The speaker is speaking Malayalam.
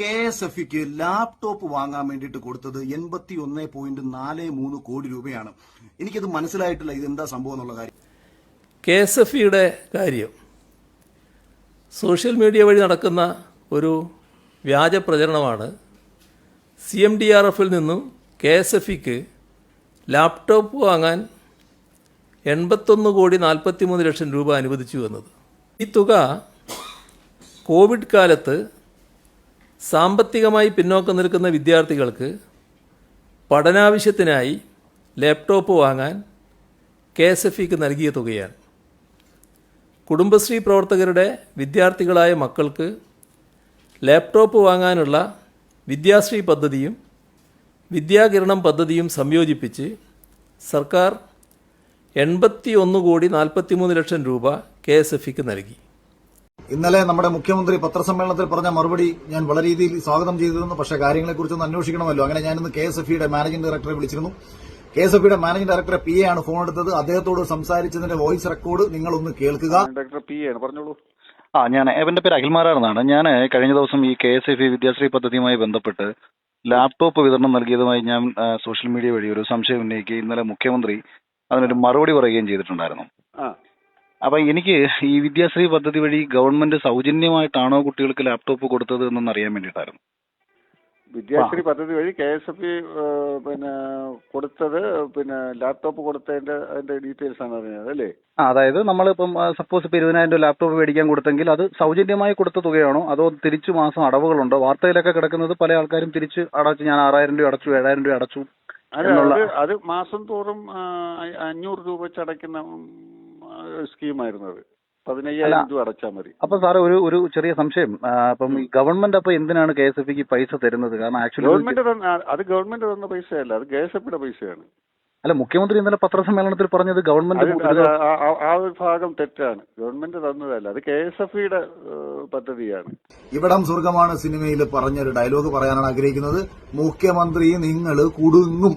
കെ എസ് എഫ് ലാപ്ടോപ്പ് വാങ്ങാൻ വേണ്ടിയിട്ട് കൊടുത്തത് എൺപത്തി ഒന്ന് പോയിന്റ് നാല് മൂന്ന് കോടി രൂപയാണ്. എനിക്കത് മനസ്സിലായിട്ടില്ല. ഇതെന്താ സംഭവം എന്നുള്ള കാര്യം. കെ എസ് എഫ് ഇയുടെ കാര്യം. സോഷ്യൽ മീഡിയ വഴി നടക്കുന്ന ഒരു വ്യാജ പ്രചരണമാണ് സി എം ഡി ആർ എഫിൽ നിന്നും കെ എസ് എഫ് ഇക്ക് ലാപ്ടോപ്പ് വാങ്ങാൻ എൺപത്തൊന്ന് കോടി നാൽപ്പത്തി മൂന്ന് ലക്ഷം രൂപ അനുവദിച്ചു എന്നത്. ഈ തുക കോവിഡ് കാലത്ത് സാമ്പത്തികമായി പിന്നോക്കം നിൽക്കുന്ന വിദ്യാർത്ഥികൾക്ക് പഠനാവശ്യത്തിനായി ലാപ്ടോപ്പ് വാങ്ങാൻ കെ എസ് എഫ് ഇക്ക് നൽകിയ തുകയാണ്. കുടുംബശ്രീ പ്രവർത്തകരുടെ വിദ്യാർത്ഥികളായ മക്കൾക്ക് ലാപ്ടോപ്പ് വാങ്ങാനുള്ള വിദ്യാശ്രീ പദ്ധതിയും വിദ്യാകിരണം പദ്ധതിയും സംയോജിപ്പിച്ച് സർക്കാർ എൺപത്തി ഒന്ന് കോടി നാൽപ്പത്തി മൂന്ന് ലക്ഷം രൂപ കെ എസ് എഫ് ഇക്ക് നൽകി. ഇന്നലെ നമ്മുടെ മുഖ്യമന്ത്രി പത്രസമ്മേളനത്തിൽ പറഞ്ഞ മറുപടി ഞാൻ വളരെ രീതിയിൽ സ്വാഗതം ചെയ്തിരുന്നു. പക്ഷെ കാര്യങ്ങളെക്കുറിച്ചൊന്ന് അന്വേഷിക്കണമല്ലോ. അങ്ങനെ ഞാനിന്ന് കെ എസ് എഫ് ഇയുടെ മാനേജിംഗ് ഡയറക്ടറെ വിളിച്ചിരുന്നു. കെ എസ് എഫ് ഇയുടെ മാനേജിംഗ് ഡയറക്ടറെ പി എ ആണ് ഫോൺ എടുത്തത്. അദ്ദേഹത്തോട് സംസാരിച്ചതിന്റെ വോയിസ് റെക്കോർഡ് നിങ്ങൾ ഒന്ന് കേൾക്കുക ഡയറക്ടർ പി ആണ്. പറഞ്ഞോളൂ. ആ ഞാൻ എന്റെ പേര് അഖിൽമാരാണെന്നാണ് ഞാൻ കഴിഞ്ഞ ദിവസം ഈ K S F E Vidyashree പദ്ധതിയുമായി ബന്ധപ്പെട്ട് ലാപ്ടോപ്പ് വിതരണം നൽകിയതുമായി ഞാൻ സോഷ്യൽ മീഡിയ വഴി ഒരു സംശയം ഉന്നയിക്കുകയും ഇന്നലെ മുഖ്യമന്ത്രി അതിനൊരു മറുപടി പറയുകയും ചെയ്തിട്ടുണ്ടായിരുന്നു. അപ്പൊ എനിക്ക് ഈ വിദ്യാശ്രീ പദ്ധതി വഴി ഗവൺമെന്റ് സൗജന്യമായിട്ടാണോ കുട്ടികൾക്ക് ലാപ്ടോപ്പ് കൊടുത്തത് എന്നൊന്ന് അറിയാൻ വേണ്ടിയിട്ടായിരുന്നു. വിദ്യാശ്രീ പദ്ധതി വഴി കെ എസ് എഫ് പിന്നെ കൊടുത്തത് പിന്നെ ലാപ്ടോപ്പ് കൊടുത്തതിന്റെ അതിന്റെ ഡീറ്റെയിൽസ് ആണ് അറിഞ്ഞത് അല്ലേ? അതായത് നമ്മളിപ്പം സപ്പോസ് ഇപ്പൊ ഇരുപതിനായിരം രൂപ ലാപ്ടോപ്പ് മേടിക്കാൻ കൊടുത്തെങ്കിൽ അത് സൗജന്യമായി കൊടുത്ത തുകയാണോ? അതോ തിരിച്ചു മാസം അടവുകളുണ്ടോ? വാർത്തയിലൊക്കെ കിടക്കുന്നത് പല ആൾക്കാരും തിരിച്ച് അടച്ചു ഞാൻ ആറായിരം രൂപ അടച്ചു ഏഴായിരം രൂപ അടച്ചു അത് മാസം തോറും അഞ്ഞൂറ് രൂപ വെച്ച് അടയ്ക്കുന്ന സ്കീമായിരുന്നു അത് പതിനയ്യായിരം രൂപ അടച്ചാൽ മതി. അപ്പൊ സാറേ ഒരു ഒരു ചെറിയ സംശയം. അപ്പം ഗവൺമെന്റ് അപ്പൊ എന്തിനാണ് കെ എസ് എഫ് ഇക്ക് പൈസ തരുന്നത്? കാരണം ആക്ച്വലി ഗവൺമെന്റ് തന്ന അത് ഗവൺമെന്റ് തന്ന പൈസയല്ല അത് കെ എസ് എഫിയുടെ പൈസയാണ്. അല്ല മുഖ്യമന്ത്രി ഇന്നലെ പത്രസമ്മേളനത്തിൽ പറഞ്ഞത് ഗവൺമെന്റ് ആ ഒരു ഭാഗം തെറ്റാണ്. ഗവൺമെന്റ് തന്നതല്ല അത് കെ എസ് എഫ് ഇയുടെ പദ്ധതിയാണ്. ഇവിടം സ്വർഗമാണ് സിനിമയിൽ പറഞ്ഞൊരു ഡയലോഗ് പറയാനാണ് ആഗ്രഹിക്കുന്നത്. മുഖ്യമന്ത്രി നിങ്ങൾ കുടുങ്ങും.